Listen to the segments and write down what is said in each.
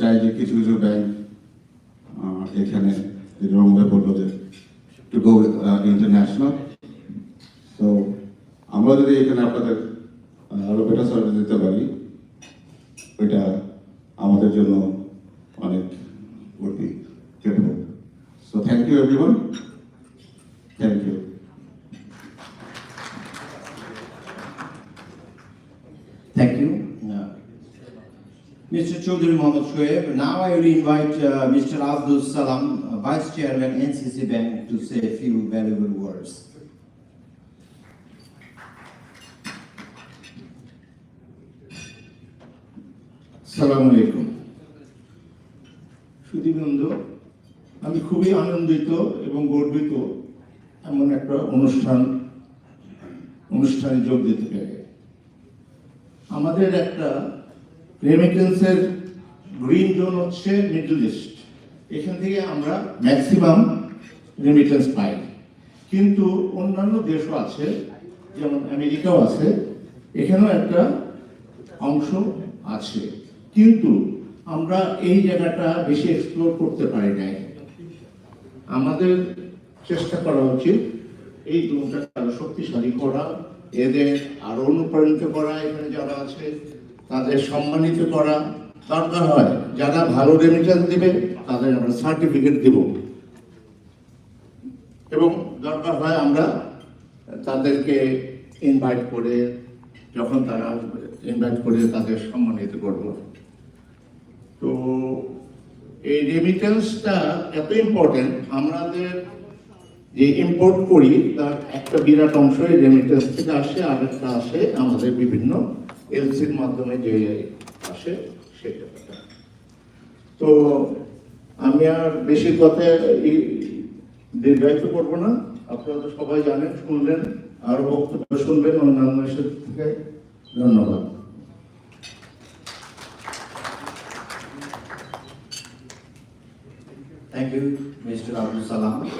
চাই যে কিছু কিছু ব্যাংক এখানে রঙে বলল যে টু গো ইন্টারন্যাশনাল তো আমরা যদি এখানে আপনাদের আরও বেটার সার্ভিস দিতে পারি ওইটা আমাদের জন্য অনেক would be grateful. So thank you everyone. Thank you. Thank you. Uh, Mr. Chaudhry Mohammad Shoaib. Now I will invite uh, Mr. Abdul Salam, uh, Vice Chairman NCC Bank, to say a few valuable words. সালাম আলাইকুম সুদীবৃন্দ আমি খুবই আনন্দিত এবং গর্বিত এমন একটা অনুষ্ঠান অনুষ্ঠানে যোগ দিতে পেরে আমাদের একটা রেমিটেন্সের গ্রিন জোন হচ্ছে মিডল ইস্ট। এখান থেকে আমরা ম্যাক্সিমাম রেমিটেন্স পাই। কিন্তু অন্যান্য দেশও আছে, যেমন আমেরিকাও আছে, এখানেও একটা অংশ আছে। কিন্তু আমরা এই জায়গাটা বেশি এক্সপ্লোর করতে পারি নাই। আমাদের চেষ্টা করা উচিত এই জোনটাকে আরও শক্তিশালী করা, এদের আরও অনুপ্রাণিত করা, এখানে যারা আছে, তাদের সম্মানিত করা দরকার হয়, যারা ভালো রেমিটেন্স দিবে, তাদের আমরা সার্টিফিকেট দেব। এবং দরকার হয়, আমরা তাদেরকে ইনভাইট করে, যখন তারা ইনভাইট করে, তাদের সম্মানিত করব। তো এই রেমিটেন্সটা এত ইম্পর্টেন্ট আমাদের যে ইম্পোর্ট করি, তার একটা বিরাট অংশ এই রেমিটেন্স থেকে আসে আর একটা আসে আমাদের বিভিন্ন এলসির মাধ্যমে যে আসে। সেটা তো আমি আর বেশি কথা দীর্ঘায়িত করব না আপনারা তো সবাই জানেন শুনলেন আরও বক্তব্য শুনবেন অন্যান্য থেকে ধন্যবাদ Thank you, Mr. Abdul Salam.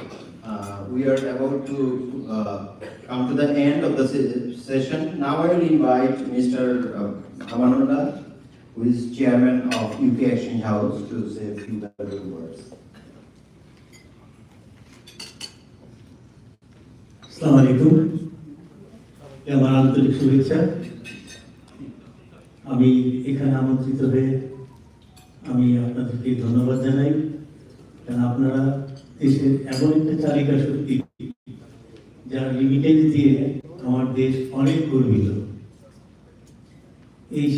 Uh, we are about to uh, come to the end of the se- session. Now I will invite Mr. uh, Amanullah, who is chairman of UK Exchange House, to say a few valuable words. আসসালামু আলাইকুম এ আমার আন্তরিক শুভেচ্ছা আমি এখানে আমন্ত্রিত হয়ে আমি আপনাদেরকে ধন্যবাদ জানাই। কারণ আপনারা দেশের এমন একটা চালিকা শক্তি যার লিমিটেন্স দিয়ে আমার দেশ অনেক গর্বিত। এই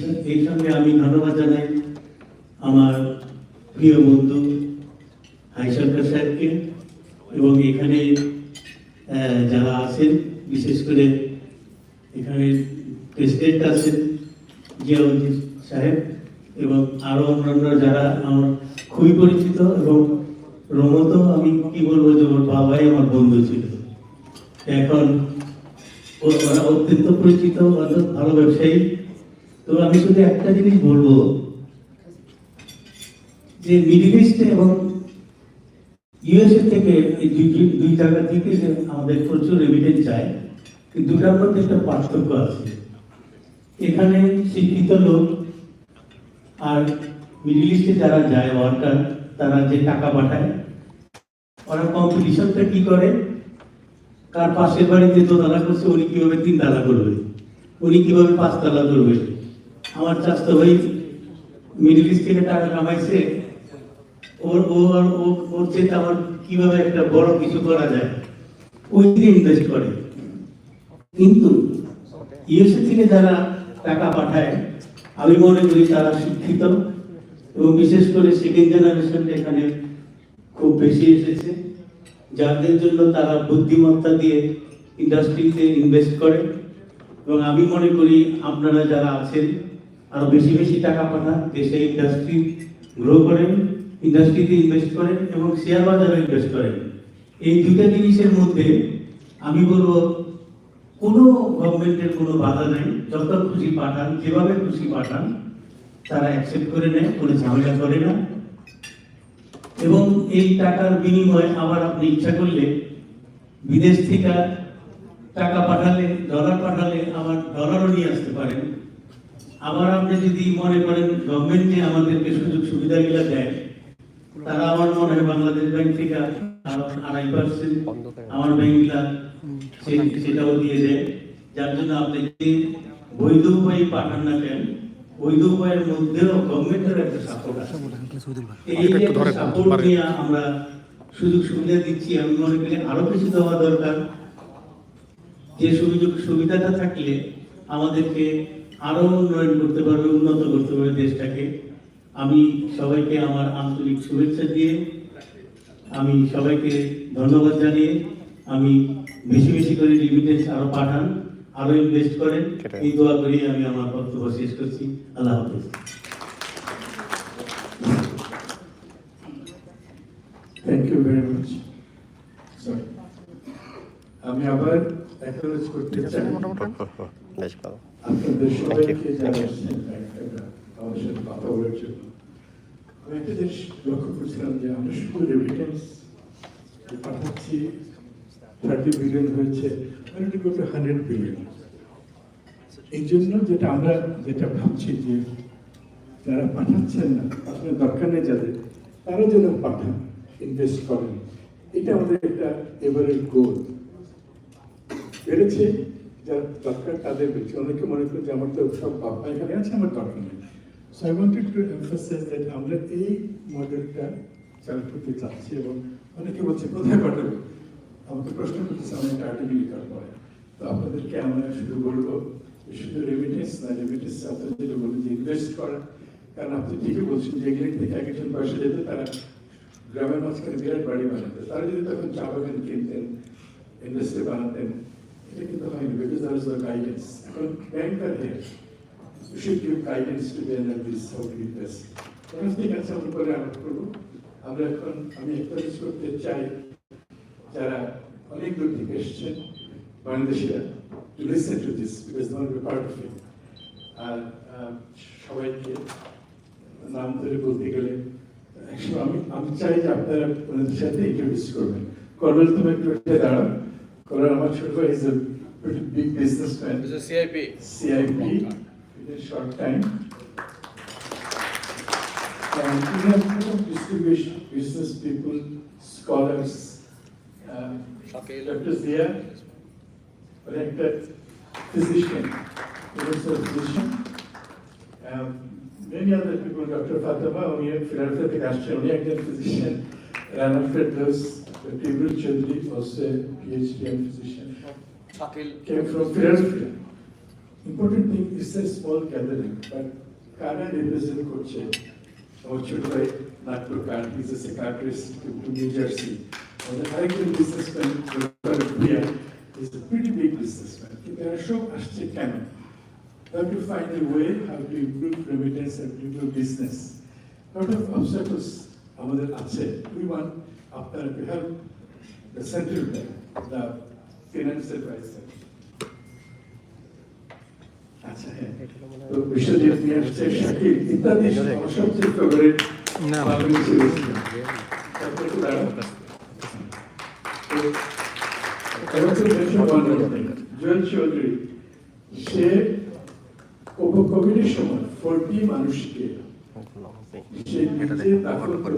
সঙ্গে আমি ধন্যবাদ জানাই আমার প্রিয় বন্ধু হাই সরকার সাহেবকে এবং এখানে যারা আছেন, বিশেষ করে এখানে প্রেসিডেন্ট আছেন জিয়াউদ্দিন সাহেব এবং আরও অন্যান্য যারা আমার খুবই পরিচিত এবং রমত, আমি কি বলব যে ওর বাবাই আমার বন্ধু ছিল। এখন ওরা অত্যন্ত পরিচিত, অত্যন্ত ভালো ব্যবসায়ী। তো আমি শুধু একটা জিনিস বলব। যে মিডিল ইস্টে এবং ইউএসএ থেকে দুই দুই- জায়গা থেকে আমাদের প্রচুর রেমিটেন্স চায় দুটার মধ্যে একটা পার্থক্য আছে। এখানে শিক্ষিত লোক আর মিডিল ইস্টে যারা যায়, ওয়ার্কার, তারা যে টাকা পাঠায়, ওরা কম্পিটিশনটা কি করে? কার পাশের বাড়িতে দোতলা করছে, উনি কীভাবে তিন তালা করবে? উনি কীভাবে পাঁচ তালা করবে? আমার চাষতো ভাই মিডিল ইস্ট থেকে টাকা কামাইছে। ওর ও আর ও, ওর চেয়ে আমার কীভাবে একটা বড় কিছু করা যায়? ওই দিকে ইনভেস্ট করে। কিন্তু ইউএসএ থেকে যারা টাকা পাঠায়, আমি মনে করি তারা শিক্ষিত এবং বিশেষ করে সেকেন্ড জেনারেশন এখানে খুব বেশি এসেছে। যাদের জন্য তারা বুদ্ধিমত্তা দিয়ে ইন্ডাস্ট্রিতে ইনভেস্ট করে। এবং আমি মনে করি আপনারা যারা আছেন আরও বেশি বেশি টাকা পাঠান দেশে ইন্ডাস্ট্রি গ্রো করেন ইন্ডাস্ট্রিতে ইনভেস্ট করেন এবং শেয়ার বাজারে ইনভেস্ট করেন। এই দুটা জিনিসের মধ্যে আমি বলব, কোনো গভর্নমেন্টের কোনো বাধা নেই। যত খুশি পাঠান, যেভাবে খুশি পাঠান, তারা অ্যাকসেপ্ট করে নেয়, কোনো ঝামেলা করে না। এবং এই টাকার বিনিময়ে আবার আপনি ইচ্ছা করলে বিদেশ থেকে টাকা পাঠালে ডলার পাঠালে আবার ডলারও নিয়ে আসতে পারেন। আবার আপনি যদি মনে করেন গভর্নমেন্ট আমাদেরকে সুযোগ সুবিধাগুলো দেয় তারা আমার মনে হয় বাংলাদেশ ব্যাংক থেকে আড়াই পার্সেন্ট আমার ব্যাংকগুলা সেটাও দিয়ে দেয়। যার জন্য আপনি যদি বৈধ উপায়ে পাঠান না কেন বৈধ উপায়ের মধ্যেও গভর্নমেন্টের একটা সাপোর্ট আছে। এই যে সাপোর্ট নিয়ে আমরা সুযোগ সুবিধা দিচ্ছি আমি মনে করি আরও কিছু দেওয়া দরকার। যে সুযোগ সুবিধাটা থাকলে আমাদেরকে আরও উন্নয়ন করতে পারবে উন্নত করতে পারবে দেশটাকে। আমি সবাইকে আমার আন্তরিক শুভেচ্ছা দিয়ে আমি সবাইকে ধন্যবাদ জানিয়ে আমি বেশি বেশি করে রিমিটেন্স আরও পাঠান আরও ইনভেস্ট করেন। এই দোয়া করি আমি আমার বক্তব্য শেষ করছি। আল্লাহ হাফিজ। থ্যাংক ইউ ভেরি মাচ আমি আবার অ্যাকনোলেজ করতে চাই। আপনাদের সবাইকে যারা আসছেন একটা আমার সাথে কথা বলার জন্য আমি একটা জিনিস লক্ষ্য করছিলাম যে আমরা শুধু রেমিটেন্স পাঠাচ্ছি থার্টি বিলিয়ন হয়েছে হান্ড্রেড বিলিয়ন এই জন্য যেটা আমরা যেটা ভাবছি যে যারা পাঠাচ্ছেন না আপনার দরকার নেই যাদের তারা যেন পাঠান ইনভেস্ট করেন এটা আমাদের একটা এবারের গোল বেড়েছে যার দরকার তাদের বেশি। অনেকে মনে করে যে আমার তো সব বাবা এখানে আছে, আমার দরকার নেই। So I wanted to emphasize that আমরা এই মডেলটা চালু করতে চাচ্ছি এবং অনেকে বলছে, কোথায় পাঠাবো? আমাকে প্রশ্ন করতেছে, আমি একটা আর্টিকেল লিখার পরে। তো আপনাদেরকে আমরা শুধু বলব, শুধু রেমিটেন্স না রেমিটেন্স আপনাদের যেটা বলবেন যে ইনভেস্ট করা। কারণ আপনি ঠিকই বলছেন যে এগুলি থেকে একজন বয়সে যেত তারা গ্রামের মাঝখানে বিরাট বাড়ি বানাতে। তারা যদি তখন চা বাগান কিনতেন ইন্ডাস্ট্রি বানাতেন এটা কিন্তু হয়নি because there is the guidance এখন bank R here you should give guidance to the energies how to invest এখন ঠিক আছে আমরা পরে আমরা এখন আমি করতে চাই যারা অনেক দূর থেকে এসছেন বাংলাদেশিরা to listen to this because part of আর সবাইকে নাম ধরে বলতে গেলে আমি আমি চাই যে আপনারা ওনাদের সাথে ইন্ট্রোডিউস করবেন করবেন তুমি একটু উঠে দাঁড়াও কারণ আমার ছোট ভাই is a big businessman This is CIP. CIP in a short time. And we have a lot of distribution, business people, scholars, um, Shakil. Dr. Zia, একটা physician, professor physician. Um, many other people, Dr. Fatima, উনি Philadelphia থেকে আসছেন, উনি একজন physician. Rana Ferdous, Imran Chandri was a PhD and physician came from Philadelphia. Important thing is a small gathering, but Kana represents Kochi, nurtured by Nagpur Khan. He's a psychiatrist to New Jersey. And the American businessman, Korea, is a pretty big businessman. There are so much Kana. We have to find a way how to improve remittance and improve business. A lot of obstacles আমাদের আছে. We want আপনারা. আচ্ছা হ্যাঁ তো বিশ্বজিৎ নিয়ে আসছে ইত্যাদি সবচেয়ে favourite one more thing. Jewel Chowdhury সে কোভিডের সময় ফোরটি মানুষকে সে নিজে দাফন করে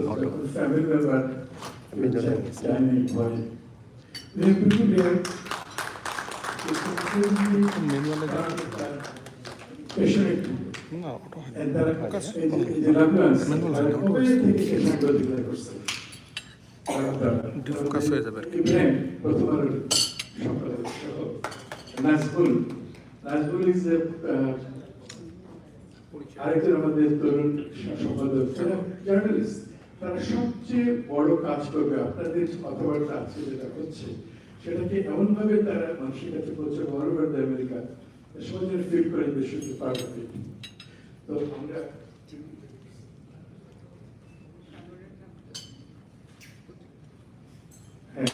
হয়ে যাবে আর কি। ইব্রাহিম, প্রথম আলোর সম্পাদক সহ, নাজবুল নাজবুল a, আহ, আরেকজন আমাদের তরুণ সম্পাদক জার্নালিস্ট তারা সবচেয়ে বড় কাজ করবে আপনাদের কথাবার্তা আছে যেটা হচ্ছে সেটাকে এমন ভাবে তারা মানুষের কাছে পৌঁছে বড় বড় আমেরিকা সবাই ফিল করে পার্ট তো আমরা হ্যাঁ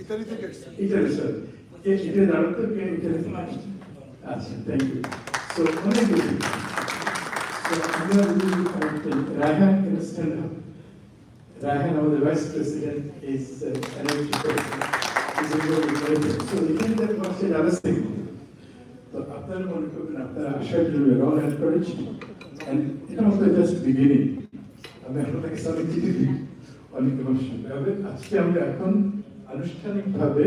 ইতালি থেকে ইতালি স্যার কে ইতালি দাঁড়ান তো কে ইতালি থেকে আসছে? আচ্ছা থ্যাংক ইউ সো অনেক বেশি সো আমরা যদি Raihan can you stand up? Raihan আমাদের vice president is energy person is a very very- So within that was another thing. তো আপনারা মনে করবেন আপনারা আসার জন্য রং এনকারেজ এন্ড এটা আমাদের জাস্ট বিগিনিং আমি আপনাকে অনেক চিঠি দিই অনেক অবশ্যই তবে আজকে আমরা এখন আনুষ্ঠানিকভাবে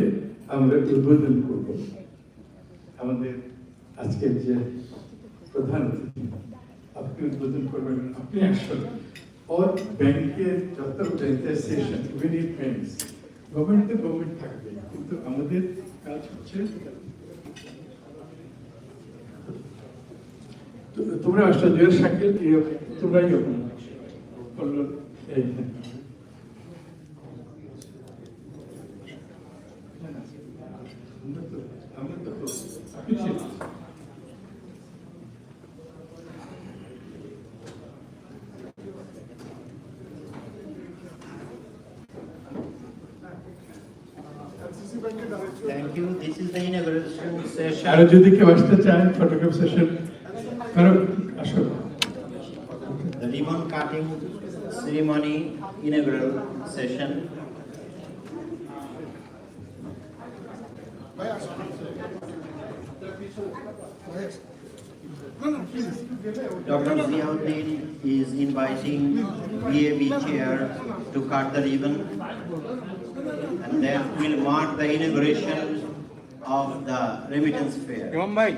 আমরা উদ্বোধন করব। আমাদের আজকের যে প্রধান আপনি উদ্বোধন করবেন, আপনি আসবেন ওর ব্যাংকের যত ব্যাংকের সেশন উইনিট ব্যাংকস গভর্নমেন্টের গভর্নমেন্ট থাকবে, কিন্তু আমাদের কাজ হচ্ছে তো- তোমরা আসলে জয়ের সাকিল তোমরাই বলল এই আরো session. যদি কেউ আসতে চান ফটোগ্রাফ সেশন কারো আসো The ribbon cutting ceremony inaugural session. Dr. Ziauddin is inviting BAB chair to cut the ribbon. And then we'll mark the inauguration of the remittance fair. ইমাম ভাই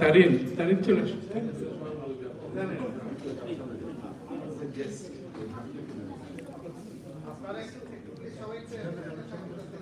তারিন তারিন চলে আসো I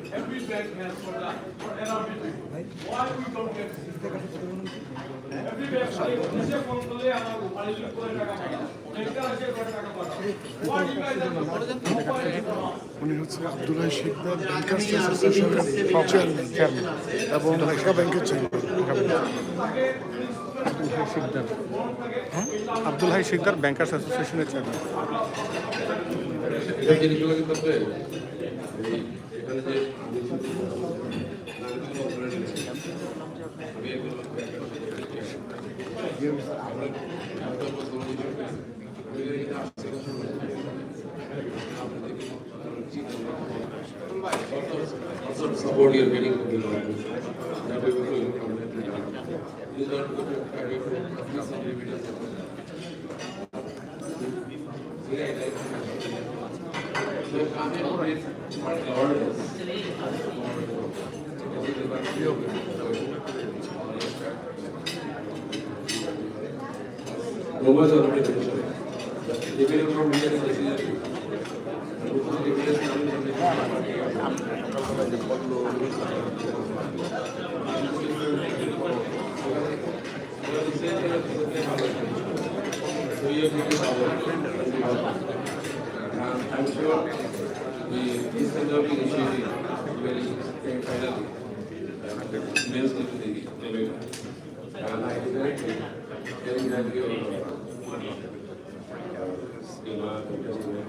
Thank you, sir. One question উনি হচ্ছে Abdullah Sikder bankers অ্যাসোসিয়েশনের chairman এবং ঢাকা ব্যাংকের chairman Abdul Hai Sikdar Abdul Hai Sikdar bankers অ্যাসোসিয়েশনের chairman also you your meeting with the Lord. That we will come to the don't go to carry for some limiters. So come and pray for the Lord. उभंच राहणे I'm sure we, this kind of initiative will finally make the delivery. And I think that you Gracias.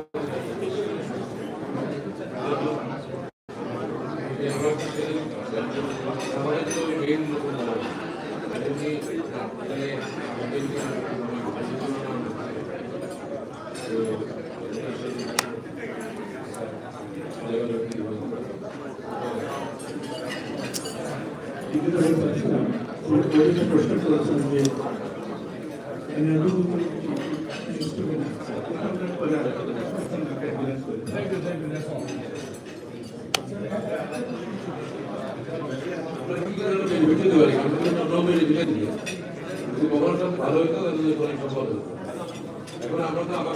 বুঝতে পারি normally বুঝে দিই যদি কখনো ভালো হইতো তাহলে অনেক সফল হতো এখন আমরা তো আমার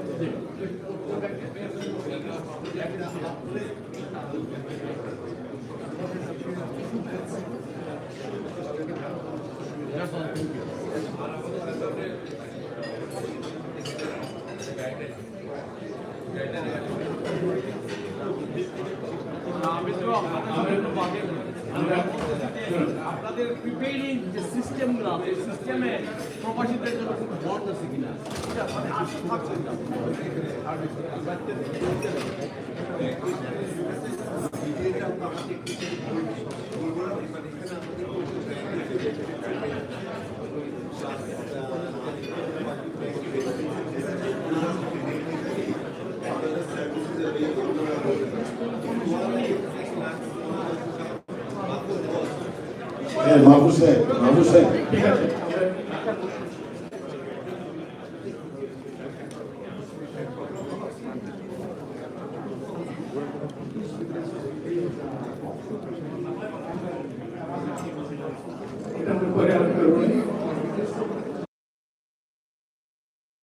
আপনাদের প্রিপেয়ারিং যে সিস্টেমগুলো আছে সিস্টেমে প্রবাসীদের জন্য খুব বন্ধ আছে কিনা? মাহফুজ সাহেব মাহফুজ সাহেব। ঠিক আছে